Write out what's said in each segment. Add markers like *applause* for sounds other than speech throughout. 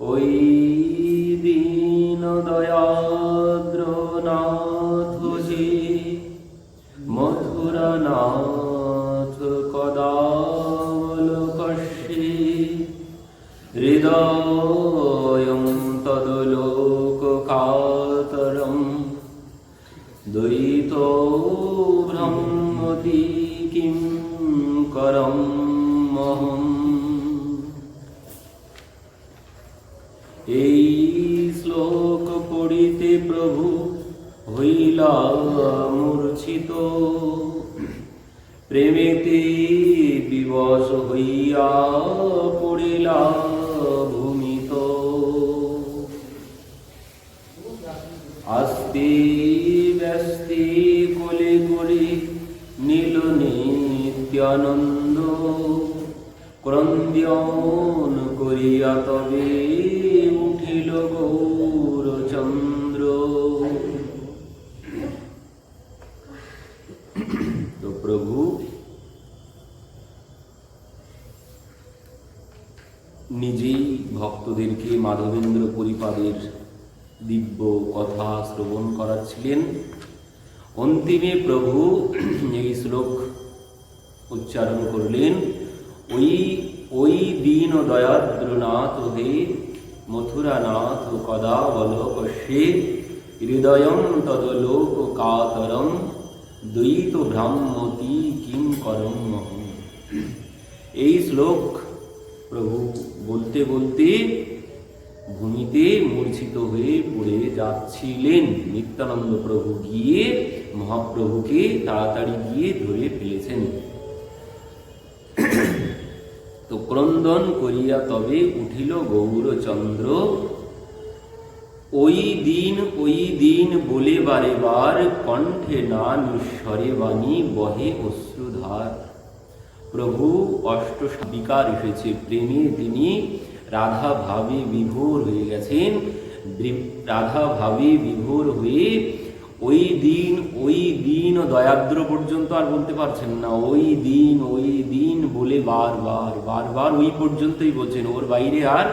ওই দিন দয়াদ্র ব্যস্তে কোলে করে নীল নিত্যানন্দ ক্রন্দ্যন করিয়া তবে উঠিল গৌরচন্দ্র। তো প্রভু, নিজেই ভক্তদেরকে মাধবেন্দ্র পরিপাদের দিব্য কথা শ্রবণ করাচ্ছিলেন। অন্তিমে প্রভু এই শ্লোক উচ্চারণ করলেন, ওই ওই দীন দয়াদ্রনাথ হে, মথুরানাথ কদা বল পশ্যে হৃদয়ম তদলোক কাতরম দ্বৈত ভ্রাম্যতি কিং করম এই শ্লোক প্রভু বলতে বলতে ভূমিতে মূর্ছিত হয়ে পড়ে যাচ্ছিলেন। নিত্যানন্দ প্রভু গিয়ে মহাপ্রভুকে তাড়াতাড়ি গিয়ে ধরে ফেলেছেন। তো ক্রন্দন করিয়া তবে উঠিল গৌরচন্দ্র। ওই দিন ওই দিন বলে বারে বার কণ্ঠে না নিঃস্বরে বাণী বহে অশ্রুধার। প্রভু অষ্ট বিকার এসেছে, প্রেমে তিনি রাধা ভাবে বিভোর হয়ে গেছেন। রাধা ভাবে বিভোর হয়ে ওই দিন ওই দিন দয়াদ্র পর্যন্ত আর বলতে পারছেন না। ওই দিন ওই দিন বলে বারবার বারবার ওই পর্যন্তই বলছেন। ওর বাইরে আর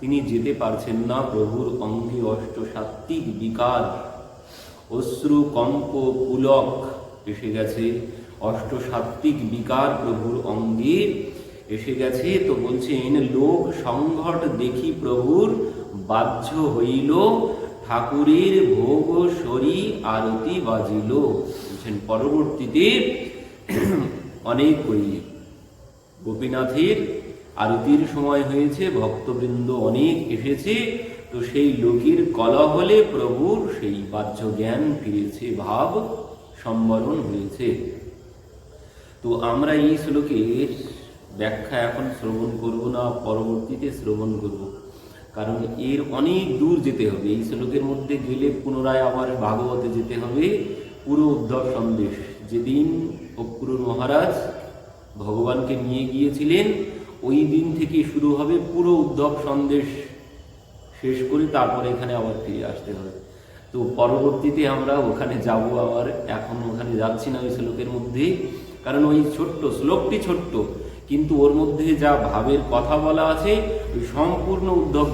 তিনি যেতে পারছেন না। প্রভুর অঙ্গে অষ্ট সাত্বিক বিকার। অশ্রু কম্প পুলক এসে গেছে। অষ্ট সাত্বিক বিকার প্রভুর অঙ্গে এসে গেছে তো বলছেন, লোক সংঘট দেখি প্রভুর বাহ্য হইল, ঠাকুরের ভোগ সরি আরতি বাজিল। বলছেন, পরবর্তীতে *clears throat* অনেক ওই গোপীনাথের আরতির সময় হয়েছে, ভক্তবৃন্দ অনেক এসেছে, তো সেই লোকের কলহলে প্রভুর সেই বাহ্য জ্ঞান ফিরেছে, ভাব সম্বরণ হয়েছে। তো আমরা এই শ্লোকের ব্যাখ্যা এখন শ্রবণ করব না, পরবর্তীতে শ্রবণ করব। কারণ এর অনেক দূর যেতে হবে। এই শ্লোকের মধ্যে গেলে পুনরায় আবার ভাগবতে যেতে হবে। পুরো উদ্ধব সন্দেশ। যেদিন অক্রুর মহারাজ ভগবানকে নিয়ে গিয়েছিলেন, ওই দিন থেকে শুরু হবে পুরো উদ্ধব সন্দেশ। শেষ করে তারপরে এখানে আবার ফিরে আসতে হবে। তো পরবর্তীতে আমরা ওখানে যাব আবার। এখন ওখানে যাচ্ছি না ওই শ্লোকের মধ্যে। কারণ ওই ছোট্ট, শ্লোকটি ছোট্ট। কিন্তু ওর মধ্যে যা ভাবের কথা বলা আছে, ওই সম্পূর্ণ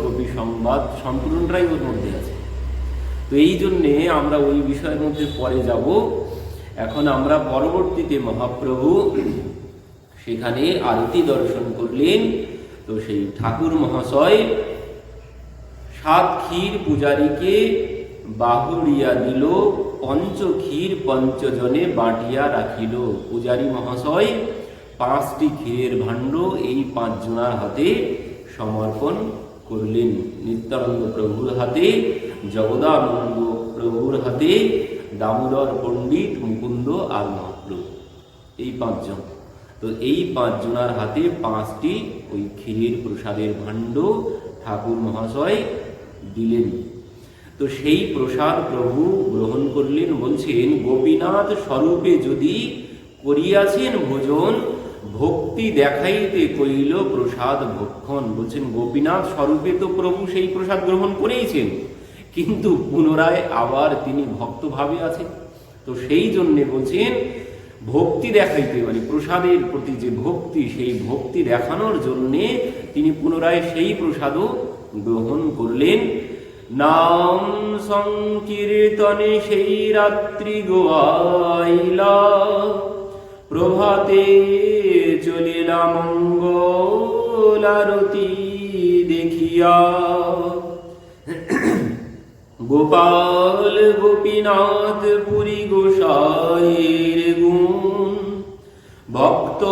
গোপী সংবাদ সম্পূর্ণটাই ওর মধ্যে আছে। তো এই জন্যে আমরা ওই বিষয়ের মধ্যে পরে যাব। এখন আমরা পরবর্তীতে মহাপ্রভু সেখানে আরতি দর্শন করলেন। তো সেই ঠাকুর মহাশয় সাত ক্ষীর পূজারীকে বাহুড়িয়া দিল পঞ্চ ক্ষীর পঞ্চজনে বাটিয়া রাখিল। পূজারী মহাশয় পাঁচটি ক্ষীরের ভাণ্ড এই পাঁচজনার হাতে সমর্পণ করলেন। নিত্যানন্দ প্রভুর হাতে, জগদানন্দ প্রভুর হাতে, দামোদর পণ্ডিত মুকুন্দ আর মহাপ্রভু। এই পাঁচজন তো এই পাঁচজনার হাতে পাঁচটি ওই ক্ষীরের প্রসাদের ভাণ্ড ঠাকুর মহাশয় দিলেন। তো সেই প্রসাদ প্রভু গ্রহণ করলেন, বলছেন, গোপীনাথ স্বরূপে যদি করিয়াছেন ভোজন ভক্তি দেখাইতে কইল, প্রসাদ ভক্ষণ বলছেন, গোপীনাথ স্বরূপে তো প্রভু সেই প্রসাদ গ্রহণ করেইছেন। কিন্তু পুনরায় আবার তিনি ভক্তভাবে আছেন। তো সেই জন্যে বলছেন, ভক্তি দেখাইতে মানে প্রসাদের প্রতি যে ভক্তি, সেই ভক্তি দেখানোর জন্যে তিনি পুনরায় সেই প্রসাদও গ্রহণ করলেন। নাম সংকীর্তনে সেই রাত্রি গোয়াইলা, প্রভাতে চলিলা মঙ্গলারতি দেখিয়া। গোপাল গোপীনাথ পুরী গোসাইয়ের গুণ, ভক্ত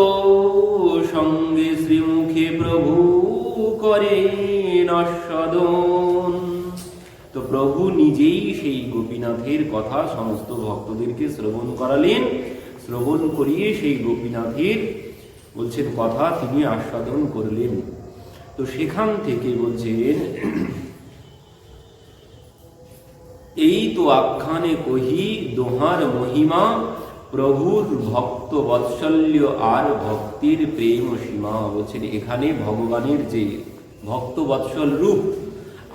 সঙ্গে শ্রীমুখে প্রভু করে নস্বদন তো প্রভু নিজেই সেই গোপীনাথের কথা সমস্ত ভক্তদেরকে শ্রবণ করালেন। শ্রবণ করিয়ে সেই গোপীনাথের বলছেন কথা তিনি আস্বাদন করলেন। তো সেখান থেকে বলছেন এই তো আখ্যানে কহি, দোহার মহিমা, প্রভুর ভক্ত বৎসল্য আর ভক্তির প্রেম সীমা। বলছেন, এখানে ভগবানের যে ভক্ত বৎসল রূপ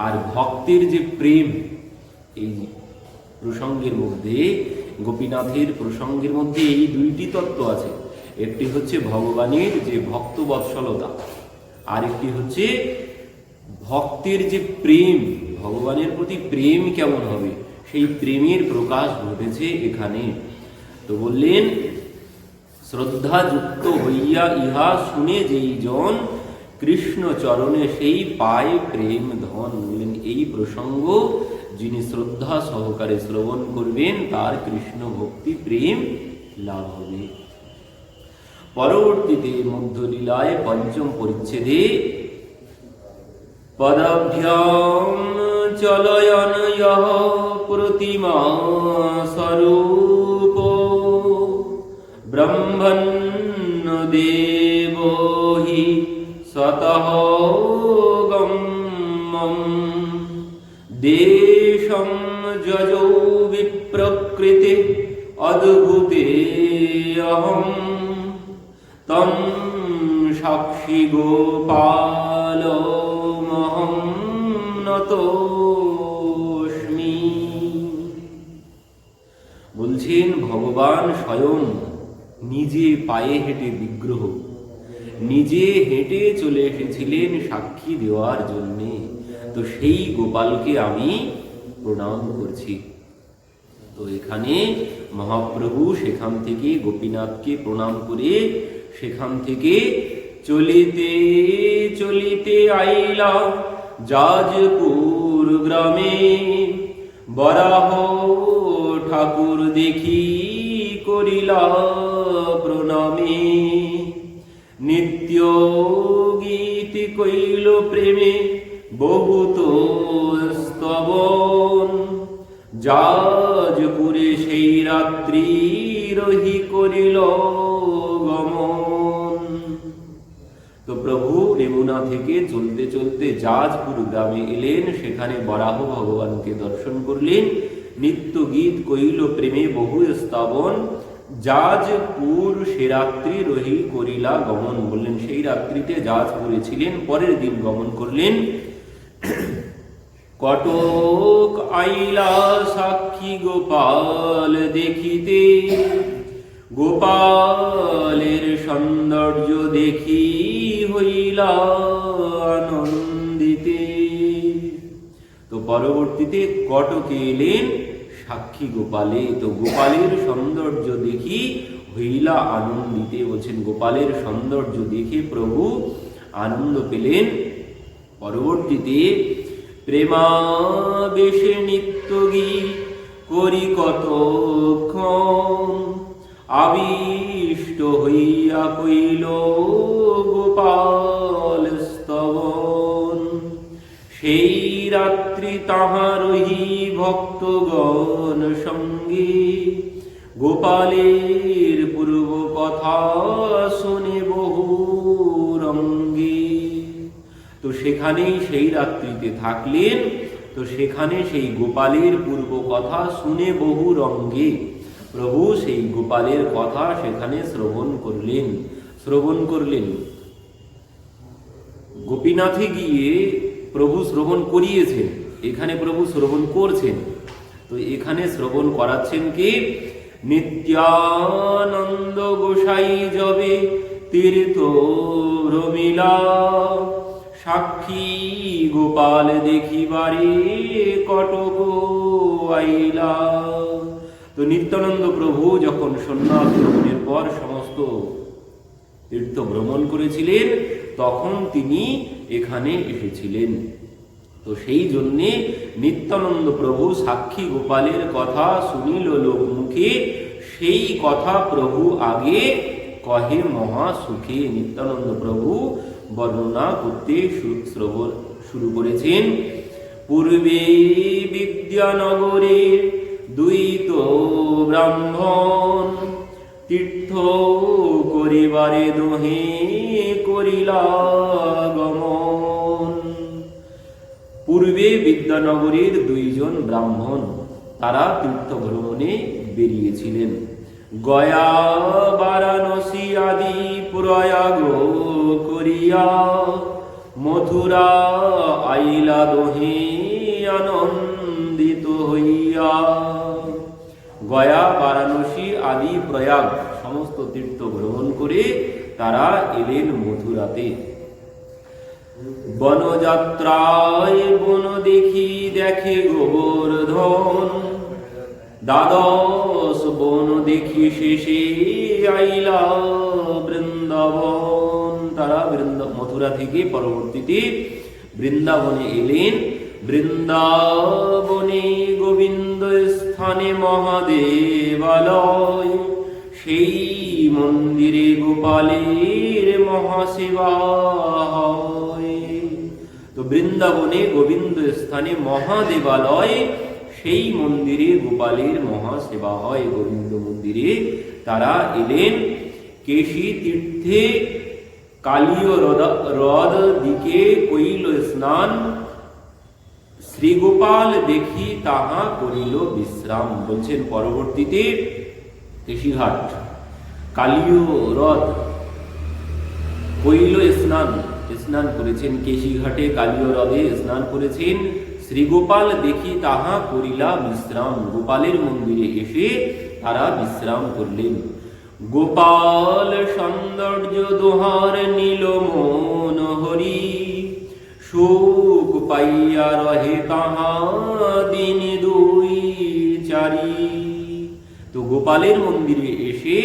আর ভক্তের যে প্রেম, এই প্রসঙ্গের মধ্যে, গোপীনাথের প্রসঙ্গের মধ্যে এই দুইটি তত্ত্ব আছে। একটি হচ্ছে ভগবানের যে ভক্ত বৎসলতা আর একটি হচ্ছে ভক্তের যে প্রেম, ভগবানের প্রতি প্রেম কেমন হবে? সেই প্রেমের প্রকাশ ঘটেছে এখানে। তো বললেন শ্রদ্ধা যুক্ত হইয়া ইহা শুনে যেই জন কৃষ্ণ চরণে সেই পায় প্রেম ধন। বললেন, এই প্রসঙ্গ যিনি শ্রদ্ধা সহকারে শ্রবণ করবেন, তার কৃষ্ণ ভক্তি প্রেম লাভ হবে। পরবর্তীতে মধ্যলীলায় পঞ্চম পরিচ্ছেদে পদাভ্যাম চলয়ন প্রতিমা স্বরূপ। ব্রহ্মণ দেব হি স্বতঃ গম্যম। দেশম যজৌ বিপ্রকৃতি অদ্ভুতে অহম। তম সাক্ষী গোপালমহম নতোস্মি। বলছেন, ভগবান স্বয়ং নিজে পায়ে হেঁটে বিগ্রহ। নিজে হেঁটে চলে এসেছিলেন সাক্ষী দেওয়ার জন্যে। তো সেই গোপালকে আমি প্রণাম করছি। তো এখানে মহাপ্রভু সেখান থেকে গোপীনাথকে প্রণাম করে সেখান থেকে চলিতে চলিতে আইলা যাজপুর গ্রামে। বরাহ ঠাকুর দেখি করিলা প্রণামে। নিত্য গীত কইল প্রেমে বহুত স্তবন। যাজপুরে সেই রাত্রি রহি করিল। রেমুনা থেকে চলতে চলতে জাজপুর গ্রামে এলেন। সেখানে বরাহ ভগবানকে দর্শন করলেন। নিত্য গীত কইল প্রেমে বহু স্থাবন। জাজপুর সে রাত্রি রহি করিলা গমন বললেন। সেই রাত্রিতে জাজপুরে ছিলেন, পরের দিন গমন করলেন। কটক আইলা সাক্ষী গোপাল দেখিতে, গোপালের সৌন্দর্য দেখি হইলা তো পরবর্তীতে কটকে এলেন সাক্ষী গোপালে। তো গোপালের সৌন্দর্য দেখি হইলা আনন্দিতে বলছেন, গোপালের সৌন্দর্য দেখে প্রভু আনন্দ পেলেন। পরবর্তীতে প্রেমাবেশে নিত্য গী করি কতক্ষণ আবিষ্ট হইয়া কইল গোপাল স্তবন। সেই রাত্রি তাহারহি ভক্তগণ সঙ্গে গোপালের পূর্ব কথা শুনে বহু রঙ্গে। তো সেখানেই সেই রাত্রিতে থাকলেন, তো সেখানে সেই গোপালের পূর্ব কথা শুনে বহু রঙ্গে। প্রভু সেই গোপালের কথা সেখানে শ্রবণ করলেন শ্রবণ করলেন। গোপীনাথে গিয়ে প্রভু শ্রবণ করিয়েছেন। এখানে প্রভু শ্রবণ করছেন। তো এখানে শ্রবণ করাচ্ছেন কি? নিত্যানন্দ গোসাই জবে তীর্থ রমিলা সাক্ষী গোপাল দেখিবারে কটক আইলা। তো নিত্যানন্দ প্রভু যখন সন্ন্যাস গ্রহণের পর সমস্ত তীর্থ ভ্রমণ করেছিলেন তখন তিনি এখানে এসেছিলেন। তো সেই জন্যে নিত্যানন্দ প্রভু সাক্ষী গোপালের কথা শুনিল লোক মুখে সেই কথা প্রভু আগে কহে মহা সুখে। নিত্যানন্দ প্রভু বর্ণনা করতে শুরু করেছেন, পূর্বে বিদ্যানগরের দুই তো ব্রাহ্মণ তীর্থ করিবারে দোহে করিলা গমন। পূর্বে বিদ্যানগরীর দুইজন ব্রাহ্মণ, তারা তীর্থ ভ্রমণে বেরিয়েছিলেন। গয়া, বারাণসী আদি প্রয়াগ করিয়া মথুরা আইলা দোহে আনন্দিত হইয়া। গয়া, বারাণসী আদি প্রয়াগ সমস্ত তীর্থ ভ্রমণ করে তারা এলেন মথুরাতে। বনযাত্রায় বন দেখি দেখে গোবর্ধন দ্বাদশ বন দেখি শেষে আইলা বৃন্দাবন। তারা বৃন্দা, মথুরা থেকে পরবর্তীতে বৃন্দাবনে এলেন। বৃন্দাবনে গোবিন্দ স্থানে মহাদেবালয় সেই মন্দিরে গোপালের মহাসেবা হয়। তো বৃন্দাবনে, গোবিন্দ স্থানে মহাদেবালয় সেই মন্দিরে গোপালের মহাসেবা হয়। গোবিন্দ মন্দিরে তারা এলেন, কেশী তীর্থে কালীয় হ্রদ হ্রদ দিকে কৈল স্নান শ্রীগোপাল দেখি তাহা করিল বিশ্রাম। বলছেন, পরবর্তীতে কেশিঘাট কালীয় হ্রদ কইল স্নান। স্নান করেছেন কেশিঘাটে কালীয় হ্রদে স্নান করেছেন। শ্রীগোপাল দেখি তাহা করিলা বিশ্রাম। গোপালের মন্দিরে এসে তারা বিশ্রাম করলেন। গোপাল সৌন্দর্য দোহার নীল মন হরি। সুখ পাইয়া রহে তাহা দিন দুই চারি। তো গোপালের মন্দিরে এসে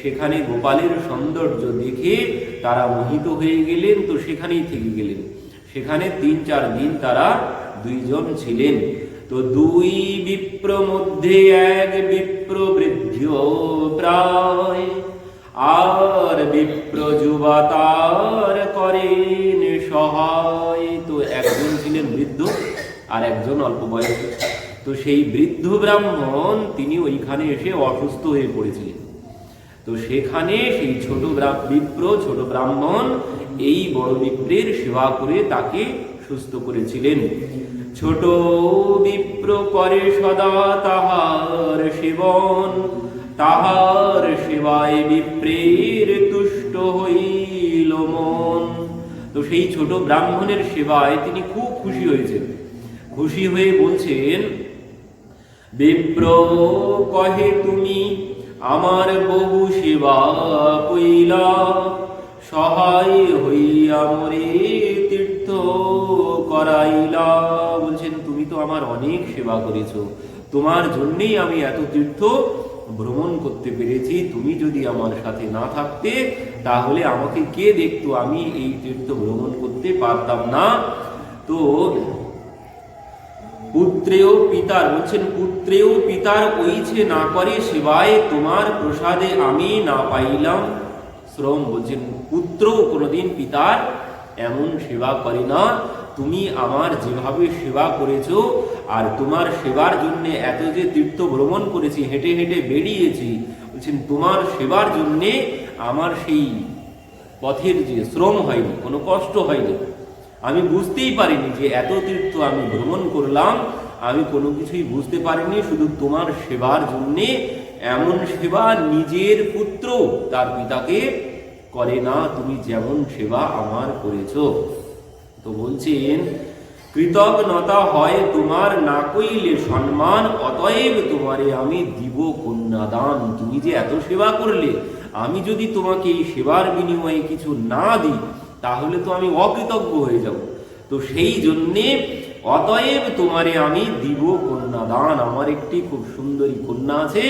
সেখানে গোপালের সৌন্দর্য দেখে তারা মোহিত হয়ে গেলেন, তো সেখানেই থেকে গেলেন। সেখানে তিন চার দিন তারা দুইজন ছিলেন। তো দুই বিপ্র মধ্যে এক বিপ্র বৃদ্ধ প্রায়। আর বিপ্র যুবা তার করেন সহায়। তো একজন ছিলেন বৃদ্ধ আর একজন অল্প বয়সী। তো সেই বৃদ্ধ ব্রাহ্মণ, তিনি ওইখানে এসে অসুস্থ হয়ে পড়েছিলেন। তো সেখানে সেই ছোট বিপ্র, ছোট ব্রাহ্মণ এই বড় বিপ্রের সেবা করে তাকে সুস্থ করেছিলেন। ছোট বিপ্র করে সদা তাহার সেবন, তাহার সেবায় বিপ্রের তুষ্ট মন তো সেই ছোট ব্রাহ্মণের সেবায় তিনি খুব খুশি হয়েছেন। খুশি হয়ে বলছেন, বিপ্র, কহে তুমি, আমার বহু সেবা কইলা, সহায় হইয়া মরে তীর্থ করাইলা। বলছেন, তুমি তো আমার অনেক সেবা করেছ, তোমার জন্যেই আমি এত তীর্থ ভ্রমণ করতে পেরেছি, তুমি যদি আমার সাথে না থাকতে, তাহলে আমাকে কে দেখতো? আমি এই তীর্থ ভ্রমণ করতে পারতাম না। তো পুত্রেও পিতার, বলছেন, পুত্রেও পিতার ওইছে না করে সেবায় তোমার প্রসাদে আমি না পাইলাম। শ্রম বলছেন, পুত্রও কোনোদিন পিতার এমন সেবা করে না। তুমি আমার যেভাবে সেবা করেছ আর তোমার সেবার জন্য এত যে তীর্থ ভ্রমণ করেছি, হেঁটে হেঁটে বেরিয়েছি, বলছেন, তোমার সেবার জন্যে আমার সেই পথের যে শ্রম হয়নি, কোনো কষ্ট হয়নি। আমি বুঝতেই পারিনি যে এত তীর্থ আমি ভ্রমণ করলাম, আমি কোনো কিছুই বুঝতে পারিনি, শুধু তোমার সেবার জন্যে এমন সেবা নিজের পুত্র তার পিতাকে করে না, তুমি যেমন সেবা আমার করেছ। তো বলছেন, কৃতজ্ঞতা হয় তোমার না কইলে সম্মান, অতএব তোমারে আমি দিব কন্যাদান। তুমি যে এত সেবা করলে, আমি যদি তোমাকে এই সেবার বিনিময়ে কিছু না দিই, তাহলে তো আমি অকৃতজ্ঞ হয়ে যাব। তো সেই জন্যে অতএব তোমারে আমি দিব কন্যা দান আমার একটি খুব সুন্দরী কন্যা আছে,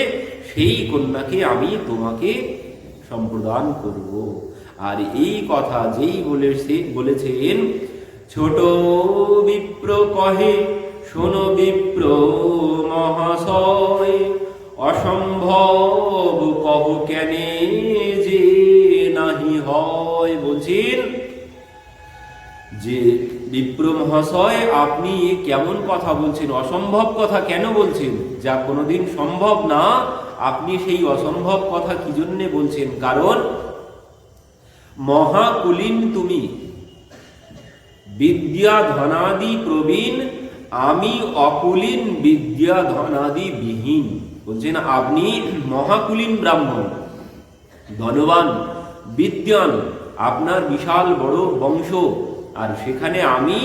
সেই কন্যাকে আমি তোমাকে সম্প্রদান করব। আর এই কথা যেই বলেছে, বলেছেন ছোট বিপ্র কহে, শোনো বিপ্র মহাশয়, অসম্ভব কহ কেনে যে নাহি হয়? বলছেন, যে বিপ্র মহাশয়, আপনি কেমন কথা বলছেন? অসম্ভব কথা কেন বলছেন? যা কোনোদিন সম্ভব না, আপনি সেই অসম্ভব কথা কি জন্যে বলছেন? কারণ মহাকুলীন তুমি বিদ্যা ধনাদি প্রবীণ, আমি অকুলীন বিদ্যা ধনাদি বিহীন। বলছেন, আপনি মহাকুলীন ব্রাহ্মণ, ধনবান, বিদ্যান, আপনার বিশাল বড় বংশ, আর সেখানে আমি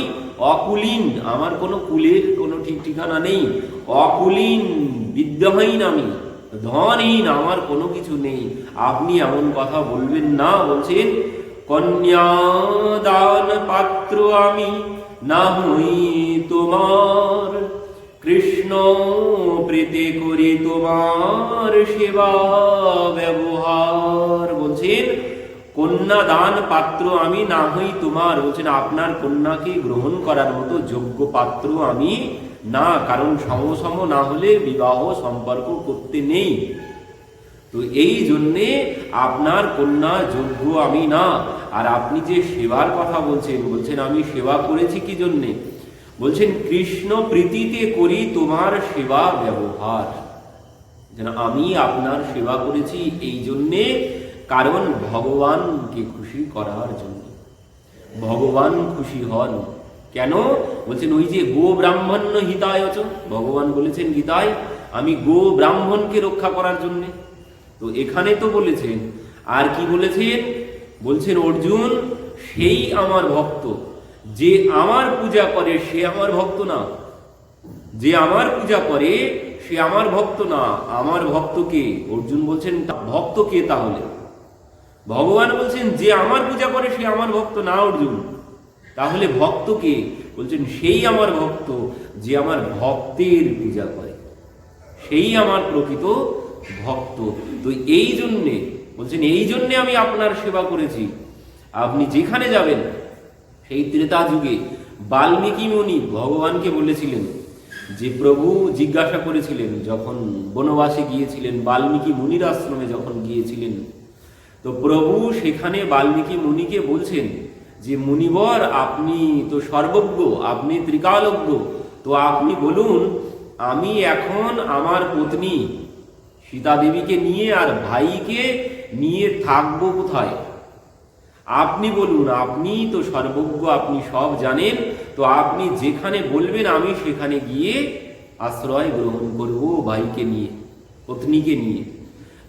অকুলীন, আমার কোনো কুলের কোনো ঠিক ঠিকানা নেই, অকুলীন, বিদ্যাহীন আমি, ধনহীন আমার কোনো কিছু নেই। আপনি এমন কথা বলবেন না, বলছেন কন্যাদান পাত্র আমি, না হই তোমার। কৃষ্ণ প্রীতি করি তোমার সেবা ব্যবহার। বলছেন কন্যা দান পাত্র আমি, না হই তোমার। বলছেন, আপনার কন্যাকে গ্রহণ করার মতো যোগ্য পাত্র আমি, না। কারণ সমসম না হলে বিবাহ সম্পর্ক করতে নেই। তো এই জন্যে আপনার কন্যা যোগ্য আমি না। আর আপনি যে সেবার কথা বলছেন বলছেন আমি সেবা করেছি কি জন্যে? বলছেন, কৃষ্ণ প্রীতিতে করি তোমার সেবা ব্যবহার। যেন আমি আপনার সেবা করেছি এই জন্যে, কারণ ভগবানকে খুশি করার জন্য। ভগবান খুশি হন। কেন? বলছেন, ওই যে গো ব্রাহ্মণ্য হিতায় ভগবান বলেছেন, গীতায়, আমি গো ব্রাহ্মণকে রক্ষা করার জন্য। তো এখানে তো বলেছেন, আর কি বলেছেন? বলছেন, অর্জুন, সেই আমার ভক্ত। যে আমার পূজা করে, সে আমার ভক্ত না। যে আমার পূজা করে, সে আমার ভক্ত না। আমার ভক্তকে অর্জুন বলছেন ভক্ত কে তাহলে? ভগবান বলছেন, যে আমার পূজা করে, সে আমার ভক্ত না, অর্জুন। তাহলে ভক্ত কে? বলছেন, সেই আমার ভক্ত, যে আমার ভক্তের পূজা করে। সেই আমার প্রকৃত ভক্ত। তো এই জন্যে, বলছেন, এই জন্যে আমি আপনার সেবা করেছি। আপনি যেখানে যাবেন, সেই ত্রেতা যুগে বাল্মীকি মুনি ভগবানকে বলেছিলেন যে, প্রভু, জিজ্ঞাসা করেছিলেন যখন বনবাসে গিয়েছিলেন, বাল্মীকি মুনির আশ্রমে যখন গিয়েছিলেন, তো প্রভু সেখানে বাল্মীকি মুনিকে বলছেন যে, মুনিবর, আপনি তো সর্বজ্ঞ, আপনি ত্রিকালজ্ঞ, তো আপনি বলুন, আমি এখন আমার পত্নী সীতা দেবীকে নিয়ে আর ভাইকে নিয়ে থাকব কোথায়? আপনি বলুন আপনি তো সর্বজ্ঞ, আপনি সব জানেন। তো আপনি যেখানে বলবেন, আমি সেখানে গিয়ে আশ্রয় গ্রহণ করব ভাইকে নিয়ে, পত্নীকে নিয়ে।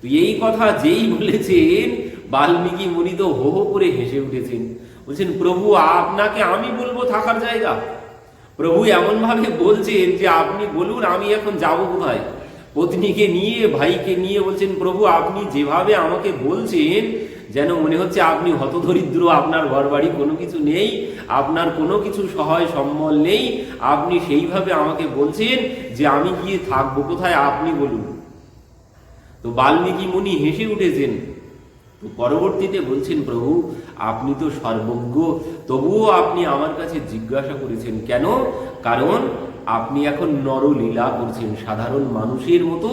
তো এই কথা যেই বলেছেন, বাল্মীকি মুনি তো হো হো করে হেসে উঠেছেন। বলছেন, প্রভু, আপনাকে আমি বলব থাকার জায়গা? প্রভু এমন ভাবে বলছেন যে, আপনি বলুন, আমি এখন যাব কোথায়? পত্নীকে নিয়ে, ভাইকে নিয়ে বলছেন, প্রভু, আপনি যেভাবে আমাকে বলছেন, যেন মনে হচ্ছে আপনি হতদরিদ্র, আপনার ঘর বাড়ি কোনো কিছু নেই, আপনার কোনো কিছু সহায় সম্বল নেই, আপনি সেইভাবে আমাকে বলছেন যে আমি গিয়ে থাকব কোথায়, আপনি বলুন। তো বাল্মীকি মুনি হেসে উঠেছেন। তো পরবর্তীতে বলছেন, প্রভু, আপনি তো সর্বজ্ঞ, তবুও আপনি আমার কাছে জিজ্ঞাসা করেছেন। কেন? কারণ আপনি এখন নরলীলা করছেন। সাধারণ মানুষের মতো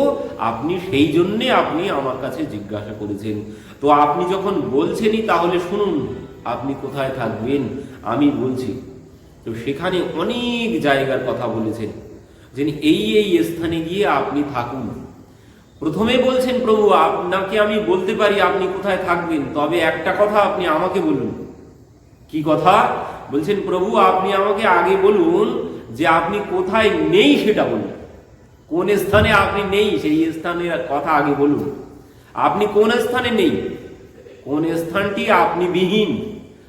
আপনি সেই জন্যে আপনি আমার কাছে জিজ্ঞাসা করেছেন। তো আপনি যখন বলছেনই তাহলে শুনুন, আপনি কোথায় থাকবেন? আমি বলছি, তো সেখানে অনেক জায়গার কথা বলেছেন, যে এই এই স্থানে গিয়ে আপনি থাকুন। প্রথমে বলছেন, প্রভু, আপনাকে আমি বলতে পারি আপনি কোথায় থাকবেন, তবে একটা কথা আপনি আমাকে বলুন। কি কথা? বলছেন, প্রভু, আপনি আমাকে আগে বলুন যে আপনি কোথায় নেই সেটা বলুন। কোন স্থানে আপনি নেই, সেই স্থানের কথা আগে বলুন। আপনি কোন স্থানে নেই? কোন স্থানটি আপনি বিহীন?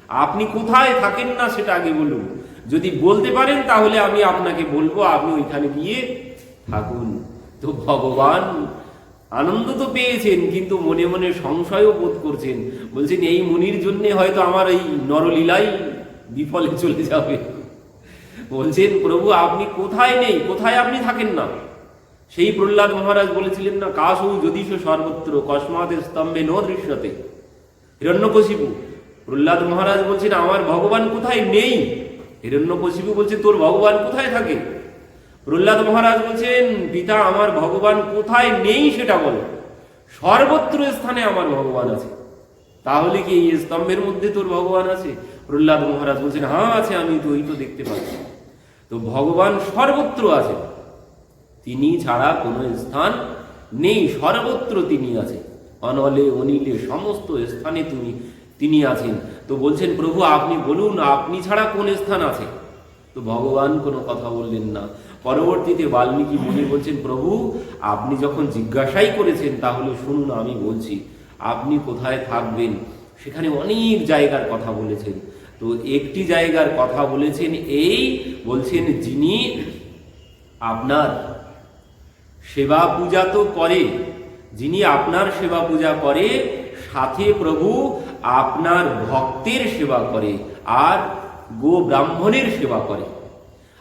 আপনি কোথায় থাকেন না সেটা আগে বলুন। যদি বলতে পারেন তাহলে আমি আপনাকে বলব, আপনি ওইখানে গিয়ে থাকুন। তো ভগবান আনন্দ তো পেয়েছেন, কিন্তু মনে মনে সংশয়ও বোধ করছেন। বলছেন, এই মুনির জন্যে হয়তো আমার এই নরলীলাই বিফলে চলে যাবে। বলছেন, প্রভু, আপনি কোথায় নেই? কোথায় আপনি থাকেন না? সেই প্রহ্লাদ মহারাজ বলেছিলেন, না, কাশু যদিশ সর্বত্র কসমাদের স্তম্ভে ন দৃশ্যতে। হিরণ্যকশিপু, প্রহ্লাদ মহারাজ বলছেন, আমার ভগবান কোথায় নেই? হিরণ্যকশিপু বলছে, তোর ভগবান কোথায় থাকে? প্রহ্লাদ মহারাজ বলছেন, পিতা, আমার ভগবান কোথায় নেই সেটা বলো। সর্বত্র স্থানে আমার ভগবান আছে। তাহলে কি এই স্তম্ভের মধ্যে তোর ভগবান আছে? প্রহ্লাদ মহারাজ বলছেন হ্যাঁ আছে, আমি তো, ওই তো দেখতে পাচ্ছি। তো ভগবান সর্বত্র আছে তিনি ছাড়া কোনো স্থান নেই, সর্বত্র তিনি আছেন। অনলে, অনিলে, সমস্ত স্থানে তুমি, তিনি আছেন। তো বলছেন, প্রভু, আপনি বলুন, আপনি ছাড়া কোন স্থান আছে? তো ভগবান কোনো কথা বললেন না। পরবর্তীতে বাল্মীকি মুনি বলছেন, প্রভু, আপনি যখন জিজ্ঞাসাই করেছেন, তাহলে শুনুন, আমি বলছি, আপনি কোথায় থাকবেন? সেখানে অনেক জায়গার কথা বলেছেন। তো একটি জায়গার কথা বলেছেন এই, বলছেন যিনি আপনার সেবা পূজা তো করে, যিনি আপনার সেবা পূজা করে, সাথে প্রভু আপনার ভক্তের সেবা করে আর গো ব্রাহ্মণের সেবা করে।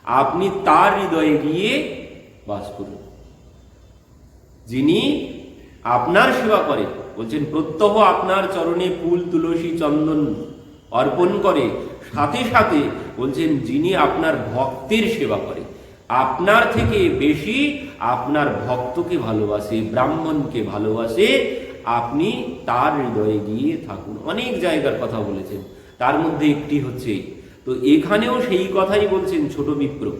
আপনি তার হৃদয়ে গিয়ে বাস করুন। যিনি আপনার সেবা করে, বলছেন প্রত্যহ আপনার চরণে ফুল, তুলসী, চন্দন অর্পণ করে, সাথে সাথে বলছেন, যিনি আপনার ভক্তের সেবা করে, আপনার থেকে বেশি আপনার ভক্তকে ভালোবাসে, ব্রাহ্মণকে ভালোবাসে, আপনি তার হৃদয়ে গিয়ে থাকুন। অনেক জায়গার কথা বলেছেন। তার মধ্যে একটি হচ্ছে, তো এখানেও সেই কথাই বলছেন ছোট বিপ্র।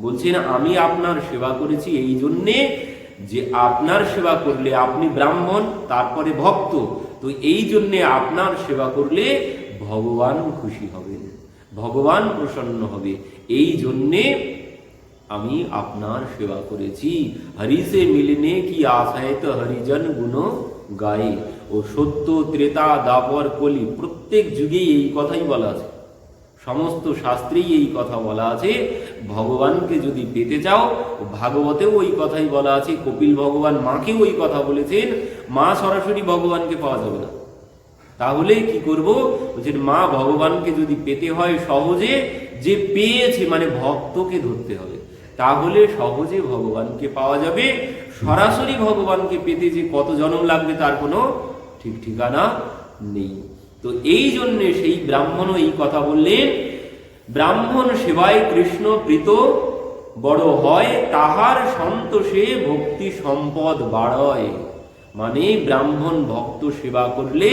বলছেন, আমি আপনার সেবা করেছি এই জন্যে যে আপনার সেবা করলে আপনি ব্রাহ্মণ, তারপরে ভক্ত। তো এই জন্যে আপনার সেবা করলে ভগবান খুশি হবেন ভগবান প্রসন্ন হবে। এই জন্যে আমি আপনার সেবা করেছি। হরিসে মিলনে কি আশায় তো হরিজন গুণ গায়ে? ও সত্য ত্রেতা দাপর কলি, প্রত্যেক যুগেই এই কথাই বলা আছে। সমস্ত শাস্ত্রেই এই কথা বলা আছে। ভগবানকে যদি পেতে চাও, ভাগবতেও ওই কথাই বলা আছে। কপিল ভগবান মাকেও ওই কথা বলেছেন। মা সরাসরি ভগবানকে পাওয়া যাবে না। তাহলে কি করব? বলছেন মা ভগবানকে যদি পেতে হয় সহজে, যে পেয়েছে মানে ভক্তকে ধরতে হবে, তাহলে সহজে ভগবানকে পাওয়া যাবে। সরাসরি ভগবানকে পেতে যে কত জন্ম লাগবে, তার কোনো ঠিক ঠিকানা নেই। তো এই জন্যে সেই ব্রাহ্মণও এই কথা বললেন, ব্রাহ্মণ সেবায় কৃষ্ণ প্রীত, বড় হয়, তাহার সন্তোষে ভক্তি সম্পদ বাড়য়। মানে ব্রাহ্মণ ভক্ত সেবা করলে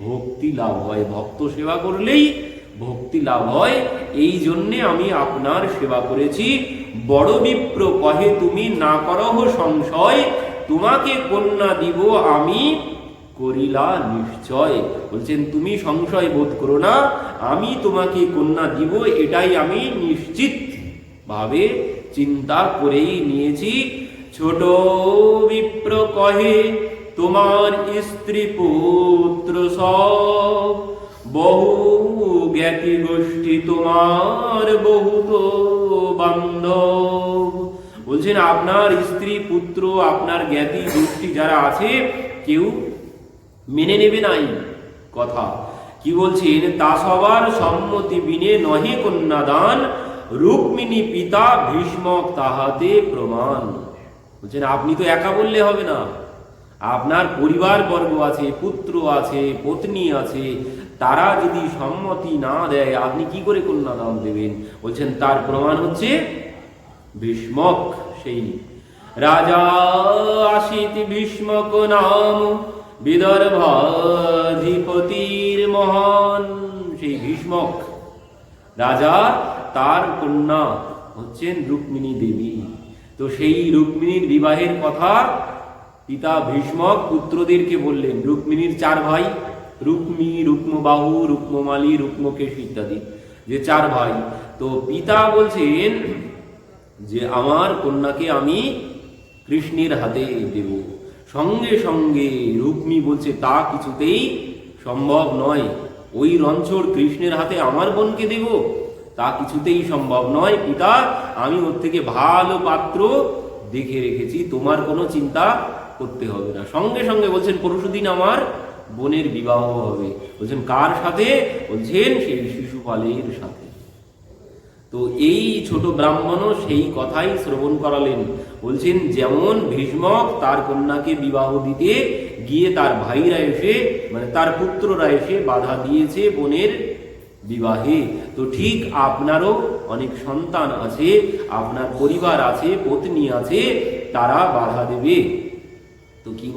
ভক্তি লাভ হয়। ভক্ত সেবা করলেই ভক্তি লাভ হয়। এই জন্যে আমি আপনার সেবা করেছি। বড় বিপ্র কহে, তুমি না করহ সংশয়। তোমাকে কন্যা দিব আমি করিলা নিশ্চয়। বলছেন, তুমি সংশয় বোধ করো না। আমি তোমাকে কন্যা দিব, এটাই আমি নিশ্চিত ভাবে চিন্তা করেই নিয়েছি। ছোট বিপ্র কহে তোমার স্ত্রী পুত্র সব বহু জ্ঞাতি গোষ্ঠী তোমার বহুত বান্ধব। বলছেন, আপনার স্ত্রী পুত্র, আপনার জ্ঞাতি গোষ্ঠী যারা আছে, কেউ মেনে নেবে নাই। কথা। কি বলছেন? তা সবার সম্মতি বিনে নহে কন্যাদান, রুক্মিণী পিতা ভীষ্মক তাহাতে প্রমাণ। বলছেন, আপনি তো একা বললে হবে না। আপনার পরিবার বর্গ আছে, পুত্র আছে, পত্নী আছে, তারা যদি সম্মতি না দেয়, আপনি কি করে কন্যাদান দেবেন? বলছেন, তার প্রমাণ হচ্ছে ভীষ্মক সেই রাজা আসিত ভীষ্মক নাম বিদর্ভাধিপতির মহান সেই ভীষ্মক রাজা, তার কন্যা হচ্ছেন রুক্মিণী দেবী। তো সেই রুক্মিণীর বিবাহের কথা পিতা ভীষ্মক পুত্রদেরকে বললেন, রুক্মিণীর চার ভাই, রুক্মি, রুক্মবাহু, রুক্মমালী, রুক্মকেশ ইত্যাদি, যে চার ভাই। তো পিতা বলছেন যে, আমার কন্যাকে আমি কৃষ্ণের হাতে দেব। সঙ্গে সঙ্গে রুক্মি বলছে, তা কিছুতেই সম্ভব নয়। ওই রঞ্চর কৃষ্ণের হাতে আমার বোনকে দেব। তা কিছুতেই সম্ভব নয়। পিতা, আমি ওর থেকে ভালো পাত্র দেখে রেখেছি। তোমার কোনো চিন্তা করতে হবে না। সঙ্গে সঙ্গে বলছেন, পরশুদিন আমার বোনের বিবাহ হবে। বলছেন, কার সাথে? বলছেন, সেই শিশুপালের সাথে। তো এই ছোট ব্রাহ্মণও সেই কথাই শ্রবণ করালেন। বলছেন, যেমন ভীষ্মক তার কন্যাকে বিবাহ দিতে গিয়ে তার ভাইরা এসে মানে তার পুত্ররা এসে বাধা দিয়েছে বোনের বিবাহে। তো ঠিক আপনারও অনেক সন্তান আছে, আপনার পরিবার আছে, পত্নী আছে, তারা বাধা দেবে। তো কি